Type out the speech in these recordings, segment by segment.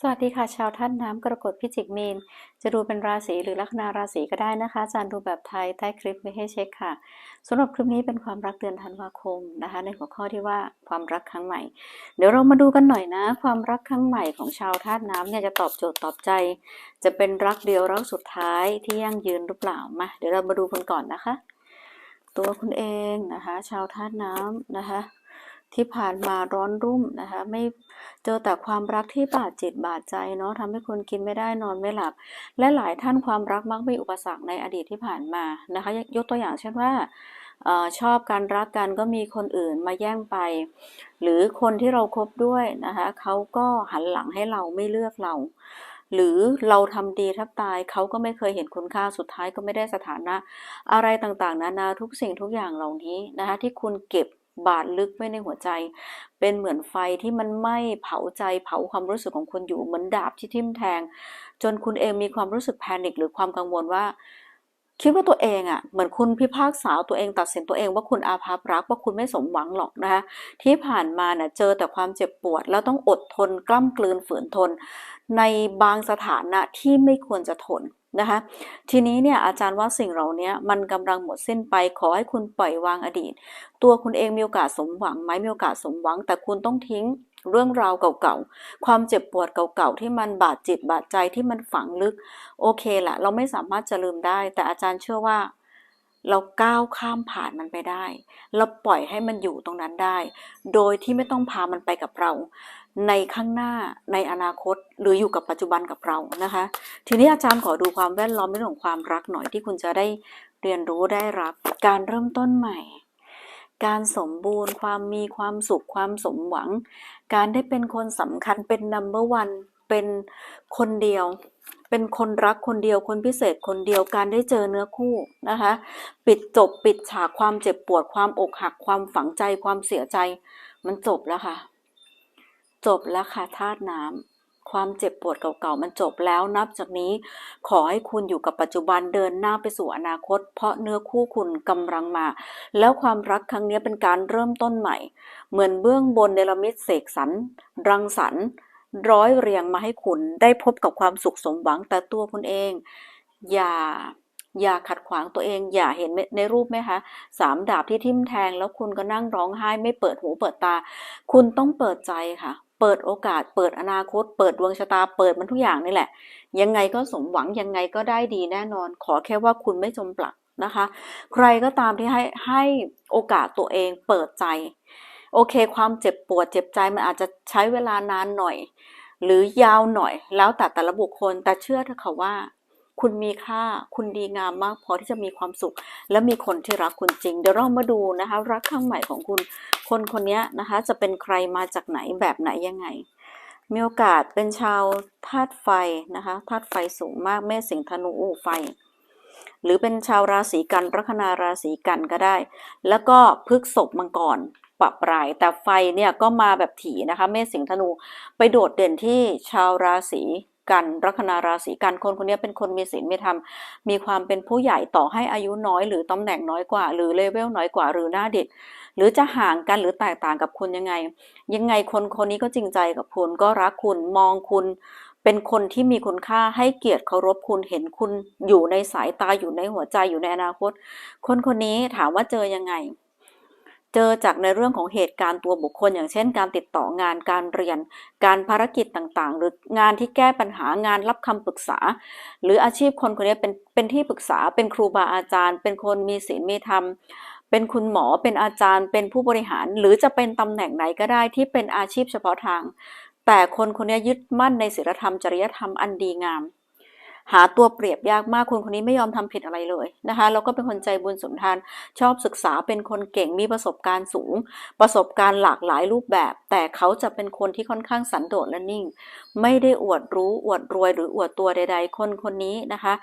สวัสดีค่ะชาวท่านน้ำกรกฎพิจิกมีน จะดูเป็นราศีหรือลัคนาราศีก็ได้นะคะอาจารย์ดูแบบไทยใต้คลิปไม่ให้เช็คค่ะสำหรับคลิปนี้เป็นความรักเดือนธันวาคมนะคะ ในหัวข้อที่ว่าความรักครั้งใหม่ เดี๋ยวเรามาดูกันหน่อยนะ ความรักครั้งใหม่ของชาวธาตุน้ำเนี่ยจะตอบโจทย์ตอบใจ จะเป็นรักเดียวรักสุดท้ายที่ยั่งยืนหรือเปล่ามาเดี๋ยวเรามาดูกันก่อนนะคะ ตัวคุณเองนะคะ ชาวธาตุน้ำนะคะ ที่ผ่านมาร้อนรุ่มนะคะไม่เจอแต่ความรักที่บาดจิตบาดใจเนาะทำให้คนกินไม่ได้นอนไม่หลับ และหลายท่านความรักมักมีอุปสรรคในอดีตที่ผ่านมานะคะ ยกยกตัวอย่างเช่นว่าออชอบการรักกันก็มีคนอื่นมาแย่งไป หรือคนที่เราครบด้วยนะคะเขาก็หันหลังให้เราไม่เลือกเรา หรือเราทำดีแทบตายเขาก็ไม่เคยเห็นคุณค่าสุดท้ายก็ไม่ได้สถานะ อะไรต่างๆ นานาทุกสิ่งทุกอย่างเหล่านี้นะคะที่คุณเก็บ บาดลึกไว้ในหัวใจ เป็นเหมือนไฟที่มันไหม้เผาใจเผาความรู้สึกของคุณอยู่เหมือนดาบที่ทิ่มแทง จนคุณเองมีความรู้สึกแพนิคหรือความกังวลว่า คิดว่าตัวเองอะ่ะเหมือนคุณพิพากษาตัวเองตัดสินตัวเองว่าคุณอาภัพรักว่าคุณไม่สมหวังหรอกนะคะที่ผ่านมาเนี่ยเจอแต่ความเจ็บปวด แล้วต้องอดทนกล้ำกลืนฝืนทน ในบางสถานะที่ไม่ควรจะทนนะคะทีนี้เนี่ยอาจารย์ว่าสิ่งเหล่านี้มันกำลังหมดสิ้นไปขอให้คุณปล่อยวางอดีต ตัวคุณเองมีโอกาสสมหวังไหมมีโอกาสสมหวัง แต่คุณต้องทิ้ง เรื่องราวเก่าๆ ความเจ็บปวดเก่าๆ ที่มันบาดจิตบาดใจที่มันฝังลึก โอเคแหละเราไม่สามารถจะลืมได้ แต่อาจารย์เชื่อว่าเราก้าวข้ามผ่านมันไปได้ เราปล่อยให้มันอยู่ตรงนั้นได้ โดยที่ไม่ต้องพามันไปกับเรา ในข้างหน้า ในอนาคต หรืออยู่กับปัจจุบันกับเรา นะคะ ทีนี้อาจารย์ขอดูความแวดล้อมในเรื่องของความรักหน่อยที่คุณจะได้เรียนรู้ได้รับ การเริ่มต้นใหม่ การสมบูรณ์ ความมีความสุขความสมหวัง การได้เป็นคนสำคัญเป็น number one เป็นคนเดียว เป็นคนรักคนเดียวคนพิเศษคนเดียวการได้เจอเนื้อคู่นะคะ ปิดจบปิดฉากความเจ็บปวดความอกหักความฝังใจความเสียใจ มันจบแล้วค่ะ จบแล้วค่ะธาตุน้ำ ความเจ็บปวดเก่าๆมันจบแล้วนับจากนี้ ขอให้คุณอยู่กับปัจจุบันเดินหน้าไปสู่อนาคต เพราะเนื้อคู่คุณกำลังมา แล้วความรักครั้งนี้เป็นการเริ่มต้นใหม่ เหมือนเบื้องบนเนรมิตเสกสรรรังสรรร้อยเรียงมาให้คุณได้พบกับความสุขสมหวังแต่ตัวคุณเอง อย่าอย่าขัดขวางตัวเอง อย่าเห็นในรูปไหมคะสามดาบที่ทิ่มแทงแล้วคุณก็นั่งร้องไห้ไม่เปิดหูเปิดตา คุณต้องเปิดใจค่ะ เปิดโอกาส เปิดอนาคต เปิดดวงชะตา เปิดมันทุกอย่างนี่แหละ ยังไงก็สมหวัง ยังไงก็ได้ดีแน่นอน ขอแค่ว่าคุณไม่จมปลักนะคะ ใครก็ตามที่ให้ให้โอกาสตัวเองเปิดใจ โอเค ความเจ็บปวดเจ็บใจมันอาจจะใช้เวลานานหน่อย หรือยาวหน่อย แล้วแต่แต่ละบุคคล แต่เชื่อเถอะค่ะว่า คุณมีค่าคุณดีงามมากพอที่จะมีความสุข และมีคนที่รักคุณจริง เดี๋ยวเรามาดูนะคะ รักครั้งใหม่ของคุณ คนคนนี้นะคะ จะเป็นใครมาจากไหนแบบไหนยังไง มีโอกาสเป็นชาวธาตุไฟนะคะธาตุไฟสูงมากเมษสิงห์ธนูไฟ หรือเป็นชาวราศีกันลัคนาราศีกันก็ได้ แล้วก็พฤกษบมังกรปรับปลายแต่ไฟเนี่ยก็มาแบบถี่นะคะ เมษสิงห์ธนูไปโดดเด่นที่ชาวราศี กันลัคนาราศีกันคนคนนี้เป็นคนมีศีลมีธรรมมีความเป็นผู้ใหญ่ต่อให้อายุน้อย หรือตำแหน่งน้อยกว่า หรือเลเวลน้อยกว่าหรือหน้าเด็ก หรือจะห่างกันหรือแตกต่างกับคุณยังไง ยังไงคนคนนี้ก็จริงใจกับคุณก็รักคุณมองคุณเป็นคนที่มีคุณค่าให้เกียรติเคารพคุณเห็นคุณอยู่ในสายตาอยู่ในหัวใจอยู่ในอนาคต คนคนนี้ถามว่าเจอยังไง เจอจากในเรื่องของเหตุการณ์ตัวบุคคล อย่างเช่น การติดต่องานการเรียน การภารกิจต่างๆ หรืองานที่แก้ปัญหางานรับคำปรึกษา หรืออาชีพคนคนนี้เป็นเป็นที่ปรึกษา เป็นครูบาอาจารย์ เป็นคนมีศีลมีธรรมเป็นคุณหมอเป็นอาจารย์ เป็นผู้บริหาร หรือจะเป็นตำแหน่งไหนก็ได้ที่เป็นอาชีพเฉพาะทาง แต่คนคนนี้ยึดมั่นในศีลธรรมจริยธรรมอันดีงาม หาตัวเปรียบยากมากคนคนนี้ไม่ยอมทำผิดอะไรเลยนะคะแล้วก็เป็นคนใจบุญสุนทานชอบศึกษาเป็นคนเก่งมีประสบการณ์สูง ประสบการณ์หลากหลายรูปแบบ แต่เขาจะเป็นคนที่ค่อนข้างสันโดษและนิ่ง ไม่ได้อวดรู้อวดรวยหรืออวดตัวใด ๆ คนคนนี้นะคะ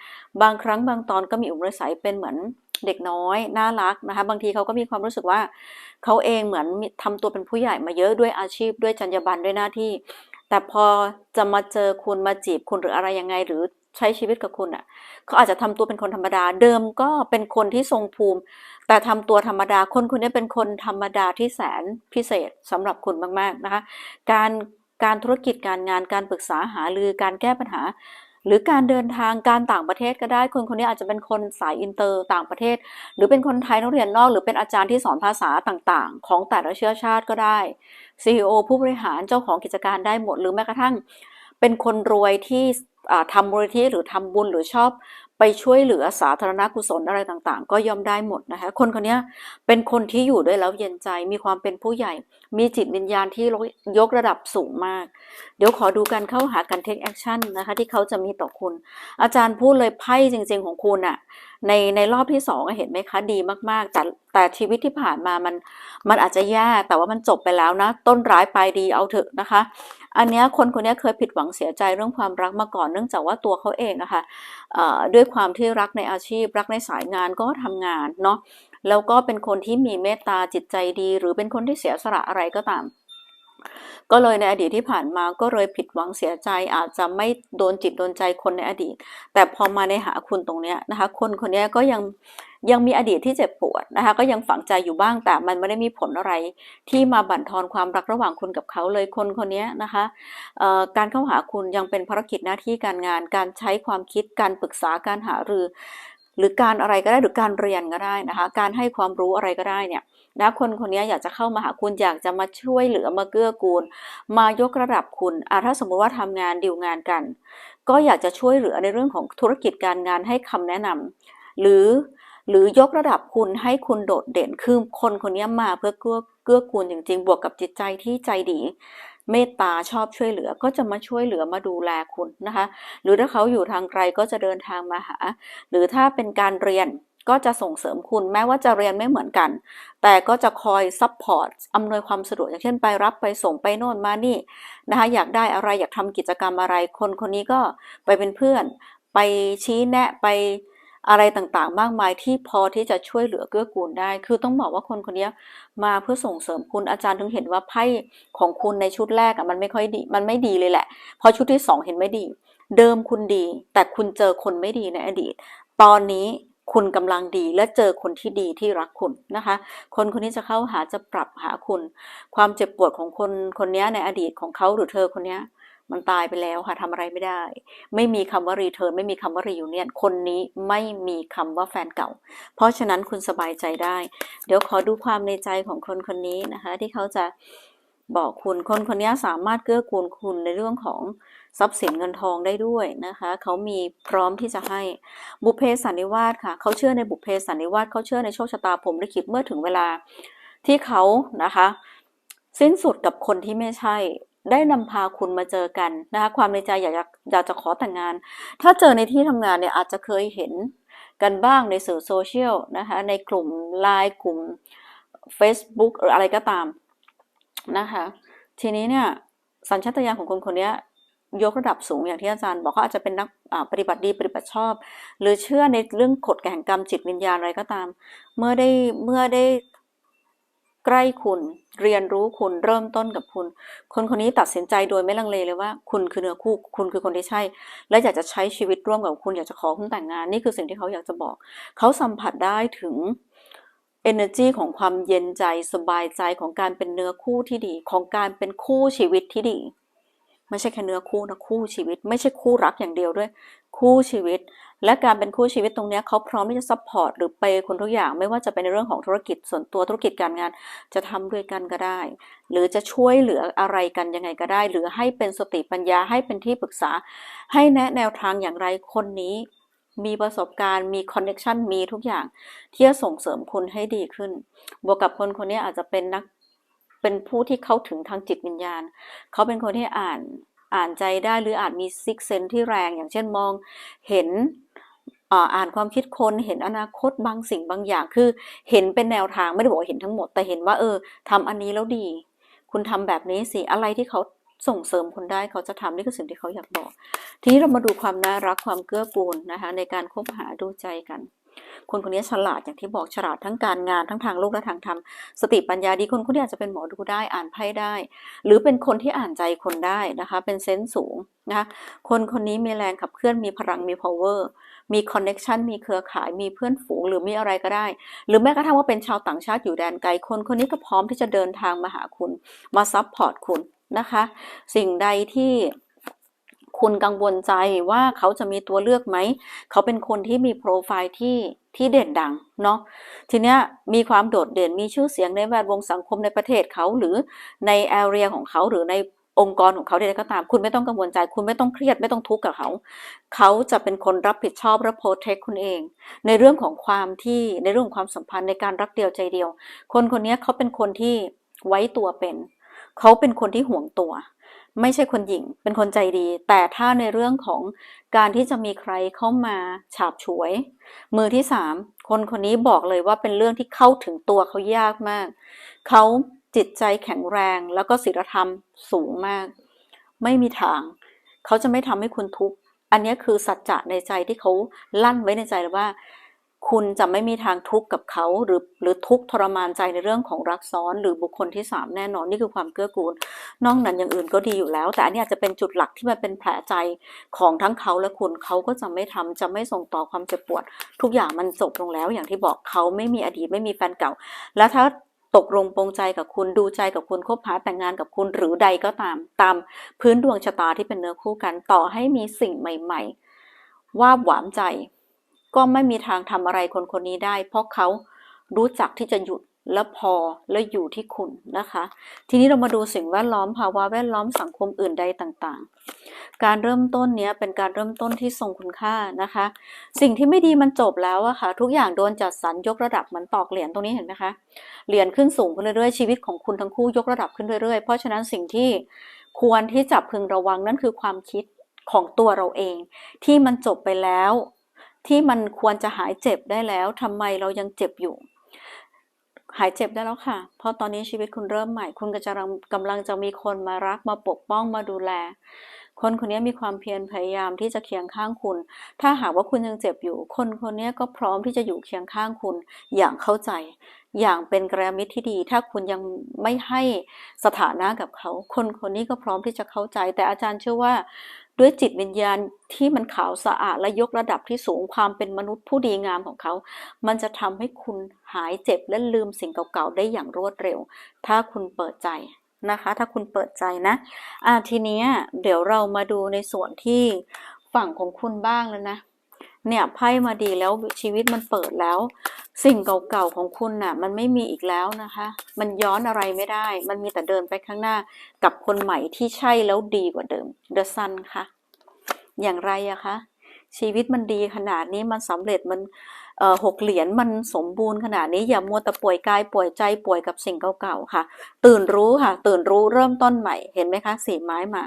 บางครั้งบางตอนก็มีอุปนิสัยเป็นเหมือนเด็กน้อยน่ารักนะคะ บางทีเขาก็มีความรู้สึกว่าเขาเองเหมือนทำตัวเป็นผู้ใหญ่มาเยอะด้วยอาชีพด้วยจรรยาบรรณด้วยหน้าที่ แต่พอจะมาเจอคุณมาจีบคุณหรืออะไรยังไงหรือ ใช้ชีวิตกับคุณอะ เขาอาจจะทำตัวเป็นคนธรรมดา เดิมก็เป็นคนที่ทรงภูมิ แต่ทำตัวธรรมดา คนคนนี้เป็นคนธรรมดาที่แสนพิเศษสำหรับคุณมากๆนะคะ การการธุรกิจการงานการปรึกษาหารือการแก้ปัญหา หรือการเดินทางการต่างประเทศก็ได้ คนคนนี้อาจจะเป็นคนสายอินเตอร์ต่างประเทศ หรือเป็นคนไทยนักเรียนนอก หรือเป็นอาจารย์ที่สอนภาษาต่างๆ ของแต่ละเชื้อชาติก็ได้ CEO ผู้บริหารเจ้าของกิจการได้หมดหรือแม้กระทั่งเป็นคนรวยที่ ทำมูลนิธิหรือทำบุญหรือชอบไปช่วยเหลือสาธารณกุศลอะไรต่างๆ ก็ย่อมได้หมดนะคะคนคนนี้เป็นคนที่อยู่ด้วยแล้วเย็นใจมีความเป็นผู้ใหญ่ มีจิตวิญญาณที่ยกระดับสูงมาก เดี๋ยวขอดูการเข้าหาการ take action นะคะที่เขาจะมีต่อคุณ อาจารย์พูดเลยไพ่จริง ๆของคุณอะในในรอบที่สองเห็นไหมคะดีมากๆ แต่แต่ชีวิตที่ผ่านมามันมันอาจจะแย่แต่ว่ามันจบไปแล้วนะ ต้นร้ายปลายดีเอาเถอะนะคะ อันนี้คนคนนี้เคยผิดหวังเสียใจเรื่องความรักมาก่อน เนื่องจากว่าตัวเขาเองนะคะเอ่อด้วยความที่รักในอาชีพ รักในสายงานก็ทำงานเนาะแล้วก็เป็นคนที่มีเมตตาจิตใจดี หรือเป็นคนที่เสียสละอะไรก็ตาม ก็เลยในอดีตที่ผ่านมาก็เลยผิดหวังเสียใจอาจจะไม่โดนจิตโดนใจคนในอดีต แต่พอมาในหาคุณตรงเนี้ยนะคะ คนคนนี้ก็ยังยังมีอดีตที่เจ็บปวดนะคะ ก็ยังฝังใจอยู่บ้างแต่มันไม่ได้มีผลอะไร ที่มาบั่นทอนความรักระหว่างคุณกับเขาเลยคนคนนี้นะคะการเข้าหาคุณยังเป็นภารกิจหน้าที่การงาน การใช้ความคิดการปรึกษาการหารือ หรือการอะไรก็ได้หรือการเรียนก็ได้นะคะ การให้ความรู้อะไรก็ได้เนี่ย นะคนคนนี้อยากจะเข้ามาหาคุณอยากจะมาช่วยเหลือมาเกื้อกูล มายกระดับคุณอะถ้าสมมุติว่าทำงานดีลงานกัน ก็อยากจะช่วยเหลือในเรื่องของธุรกิจการงานให้คำแนะนำหรือหรือยกระดับคุณให้คุณโดดเด่นคือคนคนนี้มาเพื่อเกื้อเกื้อกูลจริง ๆ บวกกับจิตใจที่ใจดี เมตตาชอบช่วยเหลือก็จะมาช่วยเหลือมาดูแลคุณนะคะ หรือถ้าเขาอยู่ทางไกลก็จะเดินทางมาหา หรือถ้าเป็นการเรียน ก็จะส่งเสริมคุณแม้ว่าจะเรียนไม่เหมือนกัน แต่ก็จะคอยซัพพอร์ตอำนวยความสะดวกอย่างเช่นไปรับไปส่งไปโน่นมานี่นะคะอยากได้อะไรอยากทำกิจกรรมอะไร คนคนนี้ก็ไปเป็นเพื่อน ไปชี้แนะไปอะไรต่างๆ มากมายที่พอที่จะช่วยเหลือเกื้อกูลได้ คือต้องบอกว่าคนคนนี้มาเพื่อส่งเสริมคุณอาจารย์ถึงเห็นว่าไพ่ของคุณในชุดแรกอะมันไม่ค่อยดี มันไม่ดีเลยแหละ พอชุดที่สองเห็นไม่ดี เดิมคุณดี แต่คุณเจอคนไม่ดีในอดีต ตอนนี้ คุณกำลังดีและเจอคนที่ดีที่รักคุณนะคะ คนคนนี้จะเข้าหาจะปรับหาคุณ ความเจ็บปวดของคนคนนี้ในอดีตของเขาหรือเธอคนนี้มันตายไปแล้วค่ะทำอะไรไม่ได้ ไม่มีคำว่ารีเทิร์นไม่มีคำว่ารียูเนียนคนนี้ไม่มีคำว่าแฟนเก่า เพราะฉะนั้นคุณสบายใจได้ เดี๋ยวขอดูความในใจของคนคนนี้นะคะ ที่เขาจะ บอกคุณคนคนนี้สามารถเกื้อกูลคุณในเรื่องของทรัพย์สินเงินทองได้ด้วยนะคะเขามีพร้อมที่จะให้บุพเพสันนิวาสค่ะเขาเชื่อในบุพเพสันนิวาสเขาเชื่อในโชคชะตาผมลิขิตเมื่อถึงเวลาที่เขานะคะสิ้นสุดกับคนที่ไม่ใช่ ได้นำพาคุณมาเจอกันนะคะความในใจอยากจะอยากจะขอแต่งงาน ถ้าเจอในที่ทำงานเนี่ยอาจจะเคยเห็นกันบ้างในสื่อโซเชียลนะคะในกลุ่มไลน์กลุ่ม Facebook หรืออะไรก็ตาม นะคะ ทีนี้เนี่ยสัญชาตญาณของคนคนนี้ยกระดับสูงอย่างที่อาจารย์บอกเขาอาจจะเป็นนักปฏิบัติดีปฏิบัติชอบ หรือเชื่อในเรื่องกฎแห่งกรรมจิตวิญญาณอะไรก็ตาม เมื่อได้เมื่อได้ใกล้คุณเรียนรู้คุณเริ่มต้นกับคุณ คนคนนี้ตัดสินใจโดยไม่ลังเลเลยว่า คุณคือเนื้อคู่คุณคือคนที่ใช่ และอยากจะใช้ชีวิตร่วมกับคุณอยากจะขอคุณแต่งงาน นี่คือสิ่งที่เขาอยากจะบอก เขาสัมผัสได้ถึง energy ของความเย็นใจสบายใจของการเป็นเนื้อคู่ที่ดี ของการเป็นคู่ชีวิตที่ดี ไม่ใช่แค่เนื้อคู่นะคู่ชีวิต ไม่ใช่คู่รักอย่างเดียวด้วย คู่ชีวิต และการเป็นคู่ชีวิตตรงนี้เขาพร้อมที่จะซัพพอร์ตหรือเปย์คนทุกอย่าง ไม่ว่าจะเป็นในเรื่องของธุรกิจส่วนตัวธุรกิจการงาน จะทำด้วยกันก็ได้ หรือจะช่วยเหลืออะไรกันยังไงก็ได้ หรือให้เป็นสติปัญญาให้เป็นที่ปรึกษา ให้แนะแนวทางอย่างไรคนนี้ มีประสบการณ์มีคอนเน็ชันมีทุกอย่างที่จะส่งเสริมคุณให้ดีขึ้น บวกกับคนคนนี้อาจจะเป็นนักเป็นผู้ที่เข้าถึงทางจิตวิญญาณ เขาเป็นคนที่อ่านอ่านใจได้หรืออาจมีซิกเซนที่แรง อย่างเช่นมองเห็นอ่านความคิดคนเห็นอนาคตบางสิ่งบางอย่าง คือเห็นเป็นแนวทางไม่ได้บอกว่าเห็นทั้งหมด แต่เห็นว่าเออทำอันนี้แล้วดี คุณทำแบบนี้สิอะไรที่เขา ส่งเสริมคุณได้เขาจะทำนี่คือสิ่งที่เขาอยากบอก ทีนี้เรามาดูความน่ารักความเกื้อกูลนะคะ ในการคบหาดูใจกัน คนคนนี้ฉลาดอย่างที่บอกฉลาดทั้งการงานทั้งทางโลกและทางธรรมสติปัญญาดีคนคนนี้อาจจะเป็นหมอดูได้อ่านไพ่ได้ หรือเป็นคนที่อ่านใจคนได้นะคะ เป็นเซนส์สูงนะคะคนคนนี้มีแรงขับเคลื่อนมีพลังมี power มีคอนเน็ชันมีเครือข่าย มีเพื่อนฝูง หรือมีอะไรก็ได้ หรือแม้กระทั่งว่าเป็นชาวต่างชาติอยู่แดนไกล คนคนนี้ก็พร้อมที่จะเดินทางมาหาคุณ มาซับพอร์ตคุณ นะคะ สิ่งใดที่คุณกังวลใจว่าเขาจะมีตัวเลือกไหม เขาเป็นคนที่มีโปรไฟล์ที่ที่เด่นดังเนาะ ทีเนี้ยมีความโดดเด่นมีชื่อเสียงในแวดวงสังคมในประเทศเขาหรือในแอเรียของเขาหรือในองค์กรของเขาใดๆก็ตาม คุณไม่ต้องกังวลใจ คุณไม่ต้องเครียดไม่ต้องทุกข์กับเขา เขาจะเป็นคนรับผิดชอบและโปรเทคคุณเอง ในเรื่องของความที่ในเรื่องของความสัมพันธ์ในการรักเดียวใจเดียว คนคนนี้เขาเป็นคนที่ไว้ตัวเป็น เขาเป็นคนที่ห่วงตัว ไม่ใช่คนหญิงเป็นคนใจดี แต่ถ้าในเรื่องของการที่จะมีใครเข้ามาฉาบฉวย มือที่สามคนคนนี้บอกเลยว่าเป็นเรื่องที่เข้าถึงตัวเขายากมาก เขาจิตใจแข็งแรงแล้วก็ศีลธรรมสูงมาก ไม่มีทาง เขาจะไม่ทำให้คุณทุกข์อันนี้คือสัจจะในใจที่เขาลั่นไว้ในใจเลยว่า คุณจะไม่มีทางทุกข์กับเขาหรือหรือทุกข์ทรมานใจในเรื่องของรักซ้อนหรือบุคคลที่สามแน่นอนนี่คือความเกื้อกูล นอกนั้นอย่างอื่นก็ดีอยู่แล้ว แต่อันนี้อาจจะเป็นจุดหลักที่มันเป็นแผลใจของทั้งเขาและคุณเขาก็จะไม่ทำจะไม่ส่งต่อความเจ็บปวด ทุกอย่างมันจบลงแล้ว อย่างที่บอกเขาไม่มีอดีตไม่มีแฟนเก่า แล้วถ้าตกลงปรงใจกับคุณดูใจกับคุณคบหาแต่งงานกับคุณหรือใดก็ตามตามพื้นดวงชะตาที่เป็นเนื้อคู่กันต่อให้มีสิ่งใหม่ ๆ ว่าหวานใจ ก็ไม่มีทางทำอะไรคนคนนี้ได้ เพราะเขารู้จักที่จะหยุดและพอและอยู่ที่คุณนะคะ ทีนี้เรามาดูสิ่งแวดล้อมภาวะแวดล้อมสังคมอื่นใดต่างๆ การเริ่มต้นเนี้ยเป็นการเริ่มต้นที่ทรงคุณค่านะคะ สิ่งที่ไม่ดีมันจบแล้วอะค่ะ ทุกอย่างโดนจัดสรรยกระดับเหมือนตอกเหรียญตรงนี้เห็นไหมคะเหรียญขึ้นสูงขึ้นเรื่อยๆชีวิตของคุณทั้งคู่ยกระดับขึ้นเรื่อยๆ เพราะฉะนั้นสิ่งที่ควรที่จะพึงระวังนั่นคือความคิดของตัวเราเอง ที่มันจบไปแล้ว ที่มันควรจะหายเจ็บได้แล้วทำไมเรายังเจ็บอยู่ หายเจ็บได้แล้วค่ะ เพราะตอนนี้ชีวิตคุณเริ่มใหม่ คุณก็จะกำลังจะมีคนมารักมาปกป้องมาดูแล คนคนนี้มีความเพียรพยายามที่จะเคียงข้างคุณ ถ้าหากว่าคุณยังเจ็บอยู่ คนคนนี้ก็พร้อมที่จะอยู่เคียงข้างคุณอย่างเข้าใจ อย่างเป็นกระมิตรที่ดี ถ้าคุณยังไม่ให้สถานะกับเขา คนคนนี้ก็พร้อมที่จะเข้าใจ แต่อาจารย์เชื่อว่าด้วยจิตวิญญาณที่มันขาวสะอาดและยกระดับที่สูงความเป็นมนุษย์ผู้ดีงามของเขา มันจะทำให้คุณหายเจ็บและลืมสิ่งเก่าๆได้อย่างรวดเร็ว ถ้าคุณเปิดใจนะคะ ถ้าคุณเปิดใจนะอ่าทีนี้เดี๋ยวเรามาดูในส่วนที่ฝั่งของคุณบ้างแล้วนะ เนี่ยไพ่มาดีแล้วชีวิตมันเปิดแล้ว สิ่งเก่าๆของคุณน่ะ มันไม่มีอีกแล้วนะคะ มันย้อนอะไรไม่ได้ มันมีแต่เดินไปข้างหน้า กับคนใหม่ที่ใช่แล้วดีกว่าเดิม The Sun ค่ะอย่างไรอะคะชีวิตมันดีขนาดนี้มันสำเร็จมันเออหกเหรียญมันสมบูรณ์ขนาดนี้อย่ามัวแต่ป่วยกายป่วยใจป่วยกับสิ่งเก่าๆค่ะ ตื่นรู้ค่ะ ตื่นรู้เริ่มต้นใหม่เห็นไหมคะสีไม้มา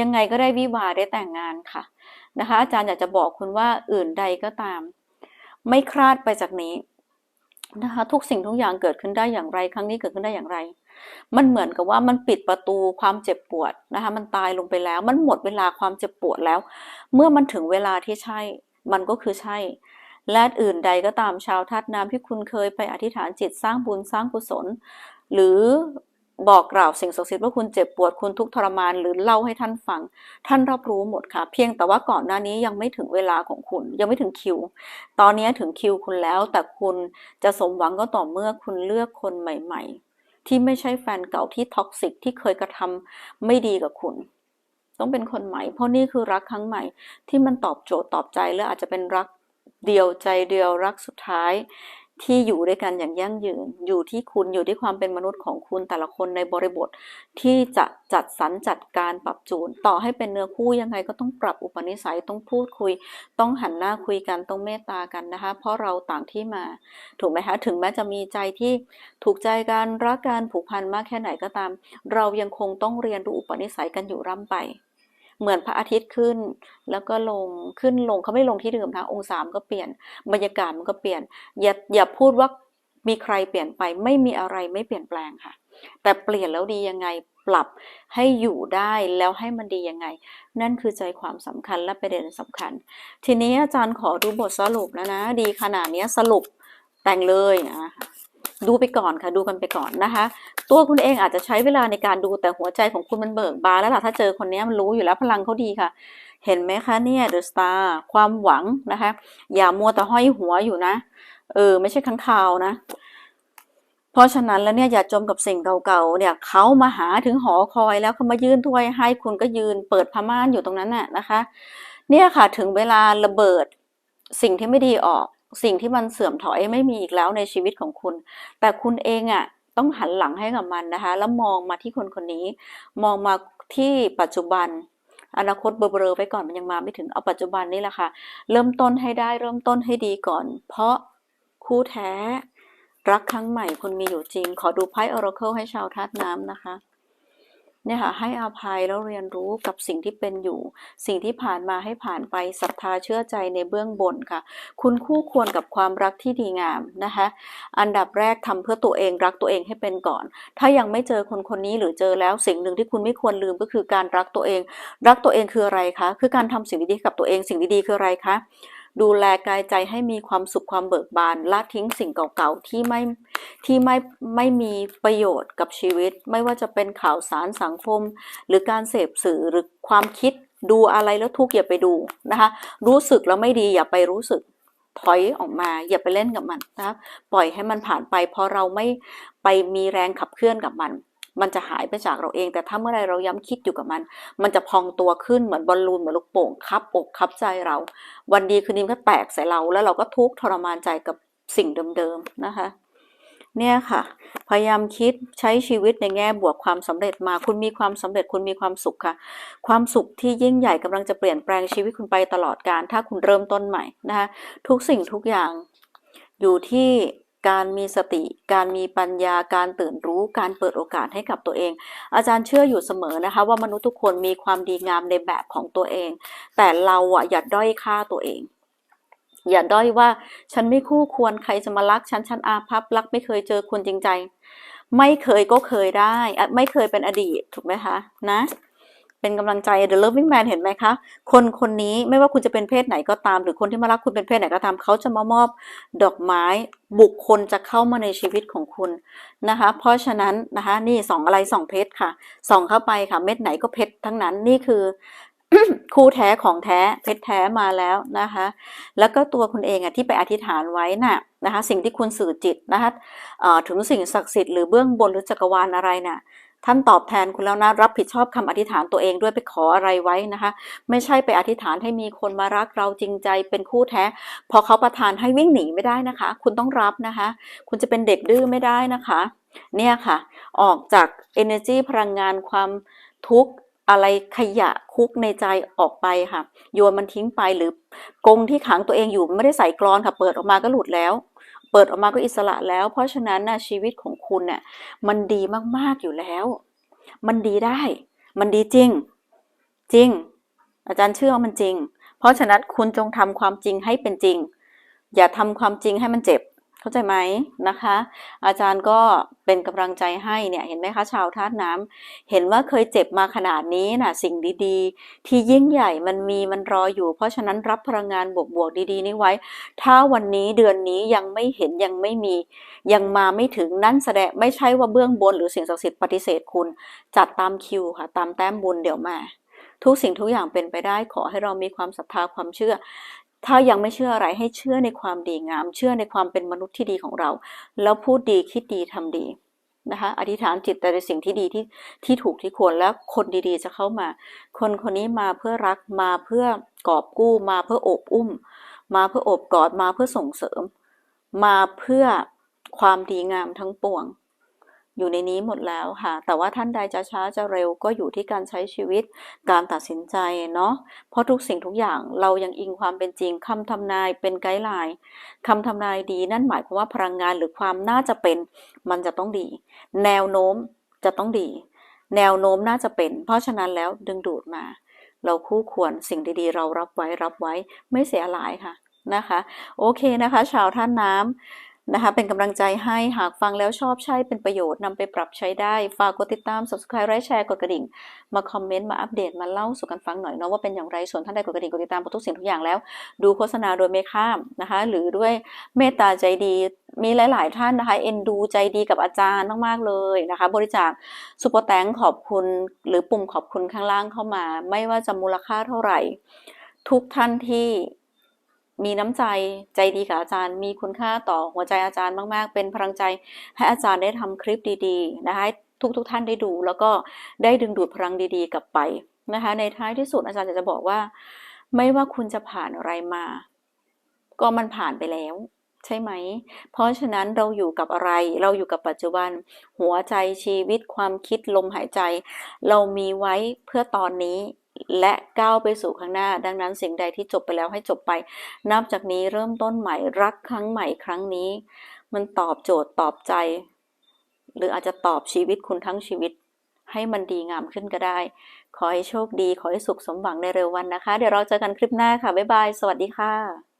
ยังไงก็ได้วิวาได้แต่งงานค่ะ นะคะอาจารย์อยากจะบอกคุณว่าอื่นใดก็ตาม ไม่คลาดไปจากนี้นะคะทุกสิ่งทุกอย่างเกิดขึ้นได้อย่างไร ครั้งนี้เกิดขึ้นได้อย่างไร มันเหมือนกับว่ามันปิดประตูความเจ็บปวดนะคะมันตายลงไปแล้ว มันหมดเวลาความเจ็บปวดแล้ว เมื่อมันถึงเวลาที่ใช่ มันก็คือใช่ และอื่นใดก็ตามชาวธาตุน้ำที่คุณเคยไปอธิษฐานจิตสร้างบุญสร้างกุศล หรือ บอกกล่าวสิ่งศักดิ์สิทธิ์ว่าคุณเจ็บปวดคุณทุกข์ทรมานหรือเล่าให้ท่านฟัง ท่านรับรู้หมดค่ะ เพียงแต่ว่าก่อนหน้านี้ยังไม่ถึงเวลาของคุณ ยังไม่ถึงคิว ตอนนี้ถึงคิวคุณแล้ว แต่คุณจะสมหวังก็ต่อเมื่อคุณเลือกคนใหม่ ๆ ที่ไม่ใช่แฟนเก่าที่ท็อกซิกที่เคยกระทำไม่ดีกับคุณ ต้องเป็นคนใหม่ เพราะนี่คือรักครั้งใหม่ ที่มันตอบโจทย์ตอบใจและอาจจะเป็นรักเดียวใจเดียวรักสุดท้าย ที่อยู่ด้วยกันอย่างยั่งยืน อยู่ที่คุณอยู่ที่ความเป็นมนุษย์ของคุณแต่ละคนในบริบท ที่จะจัดสรรจัดการปรับจูน ต่อให้เป็นเนื้อคู่ยังไงก็ต้องปรับอุปนิสัยต้องพูดคุย ต้องหันหน้าคุยกันต้องเมตตากันนะคะ เพราะเราต่างที่มา ถูกไหมคะถึงแม้จะมีใจที่ถูกใจกันรักกันผูกพันมากแค่ไหนก็ตาม เรายังคงต้องเรียนรู้อุปนิสัยกันอยู่ร่ำไป เหมือนพระอาทิตย์ขึ้น แล้วก็ลงขึ้นลงเขาไม่ลงที่เดิมนะองศามันก็เปลี่ยนบรรยากาศมันก็เปลี่ยน อย่าอย่าพูดว่ามีใครเปลี่ยนไปไม่มีอะไรไม่เปลี่ยนแปลงค่ะ แต่เปลี่ยนแล้วดียังไงปรับให้อยู่ได้แล้วให้มันดียังไง นั่นคือใจความสำคัญและประเด็นสำคัญ ทีนี้อาจารย์ขอดูบทสรุปแล้วนะ ดีขนาดนี้สรุปแต่งเลยนะคะ ดูไปก่อนค่ะ ดูกันไปก่อนนะคะ ตัวคุณเองอาจจะใช้เวลาในการดูแต่หัวใจของคุณมันเบิกบานแล้วล่ะถ้าเจอคนนี้มันรู้อยู่แล้วพลังเขาดีค่ะ เห็นไหมคะเนี่ยเดอะสตาร์ความหวังนะคะ อย่ามัวแต่ห้อยหัวอยู่นะ เออ ไม่ใช่ข้างคาวนะ เพราะฉะนั้นแล้วเนี่ยอย่าจมกับสิ่งเก่าๆเนี่ยเขามาหาถึงหอคอยแล้วเขามายื่นถ้วยให้คุณก็ยืนเปิดผ้าม่านอยู่ตรงนั้นน่ะนะคะ เนี่ยค่ะถึงเวลาระเบิดสิ่งที่ไม่ดีออก สิ่งที่มันเสื่อมถอยไม่มีอีกแล้วในชีวิตของคุณ แต่คุณเองอะ่ะต้องหันหลังให้กับมันนะคะ แล้วมองมาที่คนคนนี้ มองมาที่ปัจจุบัน อนาคตเบลอๆไปก่อนมันยังมาไม่ถึงเอาปัจจุบันนี่แหละค่ะ เริ่มต้นให้ได้เริ่มต้นให้ดีก่อน เพราะคู่แท้ รักครั้งใหม่คุณมีอยู่จริง ขอดูไพ่ Oracle ให้ชาวธาตุน้ำนะคะ เนี่ยค่ะให้อภัยแล้วเรียนรู้กับสิ่งที่เป็นอยู่ สิ่งที่ผ่านมาให้ผ่านไปศรัทธาเชื่อใจในเบื้องบนค่ะ คุณคู่ควรกับความรักที่ดีงามนะคะอันดับแรกทำเพื่อตัวเองรักตัวเองให้เป็นก่อน ถ้ายังไม่เจอคนคนนี้หรือเจอแล้วสิ่งหนึ่งที่คุณไม่ควรลืมก็คือการรักตัวเอง รักตัวเองคืออะไรคะคือการทำสิ่งดีๆกับตัวเองสิ่งดีๆคืออะไรคะ ดูแลกายใจให้มีความสุขความเบิกบานละทิ้งสิ่งเก่าๆที่ไม่ที่ไม่ไม่มีประโยชน์กับชีวิต ไม่ว่าจะเป็นข่าวสารสังคม หรือการเสพสื่อหรือความคิดดูอะไรแล้วทุกข์อย่าไปดูนะคะ รู้สึกแล้วไม่ดีอย่าไปรู้สึกถอยออกมาอย่าไปเล่นกับมันนะคะปล่อยให้มันผ่านไป เพราะเราไม่ไปมีแรงขับเคลื่อนกับมัน มันจะหายไปจากเราเอง แต่ถ้าเมื่อไรเราย้ำคิดอยู่กับมัน มันจะพองตัวขึ้นเหมือนบอลลูนเหมือนลูกโป่งคับอกคับใจเรา วันดีคืนนี้มันก็แตกใส่เรา แล้วเราก็ทุกข์ทรมานใจกับสิ่งเดิมๆนะคะเนี่ยค่ะ พยายามคิดใช้ชีวิตในแง่บวกความสำเร็จมา คุณมีความสำเร็จคุณมีความสุขค่ะ ความสุขที่ยิ่งใหญ่กำลังจะเปลี่ยนแปลงชีวิตคุณไปตลอดการ ถ้าคุณเริ่มต้นใหม่นะคะทุกสิ่งทุกอย่างอยู่ที่ การมีสติ การมีปัญญา การตื่นรู้ การเปิดโอกาสให้กับตัวเอง อาจารย์เชื่ออยู่เสมอนะคะ ว่ามนุษย์ทุกคนมีความดีงามในแบบของตัวเอง แต่เราอะอย่าด้อยค่าตัวเอง อย่าด้อยว่าฉันไม่คู่ควรใครจะมารักฉันฉันอาภัพรักไม่เคยเจอคนจริงใจ ไม่เคยก็เคยได้ ไม่เคยเป็นอดีตถูกไหมคะนะ เป็นกำลังใจ The Loving Man เห็นไหมคะ คนคนนี้ไม่ว่าคุณจะเป็นเพศไหนก็ตาม หรือคนที่มารักคุณเป็นเพศไหนก็ตาม เขาจะมามอบดอกไม้ บุคคลจะเข้ามาในชีวิตของคุณนะคะ เพราะฉะนั้นนะคะนี่สองอะไรสองเพชรค่ะส่องเข้าไปค่ะ เม็ดไหนก็เพชรทั้งนั้นนี่คือคู่แท้ของแท้เพชรแท้มาแล้วนะคะ แล้วก็ตัวคุณเองอะที่ไปอธิษฐานไว้น่ะนะคะ สิ่งที่คุณสื่อจิตนะคะถึงสิ่งศักดิ์สิทธิ์หรือเบื้องบนหรือจักรวาลอะไรน่ะ ท่านตอบแทนคุณแล้วนะรับผิดชอบคำอธิษฐานตัวเองด้วยไปขออะไรไว้นะคะ ไม่ใช่ไปอธิษฐานให้มีคนมารักเราจริงใจเป็นคู่แท้ พอเขาประทานให้วิ่งหนีไม่ได้นะคะ คุณต้องรับนะคะ คุณจะเป็นเด็กดื้อไม่ได้นะคะ เนี่ยค่ะ ออกจาก energy พลังงานความทุกข์อะไรขยะคุกในใจออกไปค่ะ โยนมันทิ้งไปหรือกงที่ขังตัวเองอยู่ไม่ได้ใส่กรอนค่ะ เปิดออกมาก็หลุดแล้ว เปิดออกมาก็อิสระแล้ว เพราะฉะนั้นนะชีวิตของคุณเนี่ยมันดีมากๆอยู่แล้ว มันดีได้ มันดีจริง จริง อาจารย์เชื่อว่ามันจริง เพราะฉะนั้นคุณจงทำความจริงให้เป็นจริง อย่าทำความจริงให้มันเจ็บ เข้าใจไหมนะคะ อาจารย์ก็เป็นกำลังใจให้เนี่ยเห็นไหมคะชาวธาตุน้ำเห็นว่าเคยเจ็บมาขนาดนี้นะ่ะสิ่งดีๆ ที่ยิ่งใหญ่มันมีมันรออยู่ เพราะฉะนั้นรับพลังงานบวกๆดีๆนี้ไว้ ถ้าวันนี้เดือนนี้ยังไม่เห็นยังไม่มี ยังมาไม่ถึงนั่นแสดงไม่ใช่ว่าเบื้องบนหรือสิ่งศักดิ์สิทธิ์ปฏิเสธคุณ จัดตามคิวค่ะ ตามแต้มบุญเดี๋ยวมาทุกสิ่งทุกอย่างเป็นไปได้ขอให้เรามีความศรัทธาความเชื่อ ถ้ายังไม่เชื่ออะไรให้เชื่อในความดีงาม เชื่อในความเป็นมนุษย์ที่ดีของเรา แล้วพูดดีคิดดีทำดีนะคะอธิษฐานจิตแต่ในสิ่งที่ดีที่ที่ถูกที่ควรแล้วคนดีๆจะเข้ามา คนคนนี้มาเพื่อรักมาเพื่อกอบกู้มาเพื่อโอบอุ้ม มาเพื่อโอบกอดมาเพื่อส่งเสริม มาเพื่อความดีงามทั้งปวง อยู่ในนี้หมดแล้วค่ะ แต่ว่าท่านใดจะช้าจะเร็วก็อยู่ที่การใช้ชีวิต การตัดสินใจเนาะ เพราะทุกสิ่งทุกอย่างเรายังอิงความเป็นจริงคำทำนายเป็นไกด์ไลน์คำทำนายดีนั่นหมายความว่าพลังงานหรือความน่าจะเป็นมันจะต้องดี แนวโน้มจะต้องดี แนวโน้มน่าจะเป็น เพราะฉะนั้นแล้วดึงดูดมา เราคู่ควรสิ่งดีๆ เรารับไว้รับไว้ไม่เสียหลายค่ะนะคะ โอเคนะคะ ชาวท่านน้ำ นะคะ เป็นกำลังใจให้หากฟังแล้วชอบใช่เป็นประโยชน์นำไปปรับใช้ได้ ฝากกดติดตาม subscribe ไลค์แชร์กดกระดิ่ง มาคอมเมนต์ มาอัปเดต มาเล่าสู่กันฟังหน่อยเนาะว่าเป็นอย่างไร ส่วนท่านใดกดกระดิ่งกดติดตามทุกสิ่งทุกอย่างแล้ว ดูโฆษณาโดยไม่ข้ามนะคะ หรือด้วยเมตตาใจดี มีหลาย ๆ ท่านนะคะ เอ็นดูใจดีกับอาจารย์มาก ๆ เลยนะคะ บริจาคซุปเปอร์แตงขอบคุณ หรือปุ่มขอบคุณข้างล่างเข้ามา ไม่ว่าจะมูลค่าเท่าไหร่ ทุกท่านที่ มีน้ำใจใจดีกับอาจารย์ มีคุณค่าต่อหัวใจอาจารย์มาก ๆ เป็นพลังใจให้อาจารย์ได้ทำคลิปดีๆนะคะทุกๆทท่านได้ดู แล้วก็ได้ดึงดูดพลังดีๆ กลับไปนะคะ ในท้ายที่สุดอาจารย์จะบอกว่า ไม่ว่าคุณจะผ่านอะไรมา ก็มันผ่านไปแล้วใช่ไหม เพราะฉะนั้นเราอยู่กับอะไร เราอยู่กับปัจจุบัน หัวใจชีวิตความคิดลมหายใจ เรามีไว้เพื่อตอนนี้ และก้าวไปสู่ข้างหน้า ดังนั้นสิ่งใดที่จบไปแล้วให้จบไป นับจากนี้เริ่มต้นใหม่รักครั้งใหม่ครั้งนี้ มันตอบโจทย์ตอบใจ หรืออาจจะตอบชีวิตคุณทั้งชีวิต ให้มันดีงามขึ้นก็ได้ ขอให้โชคดี ขอให้สุขสมหวังในเร็ววันนะคะ เดี๋ยวเราเจอกันคลิปหน้าค่ะ บ๊ายบาย สวัสดีค่ะ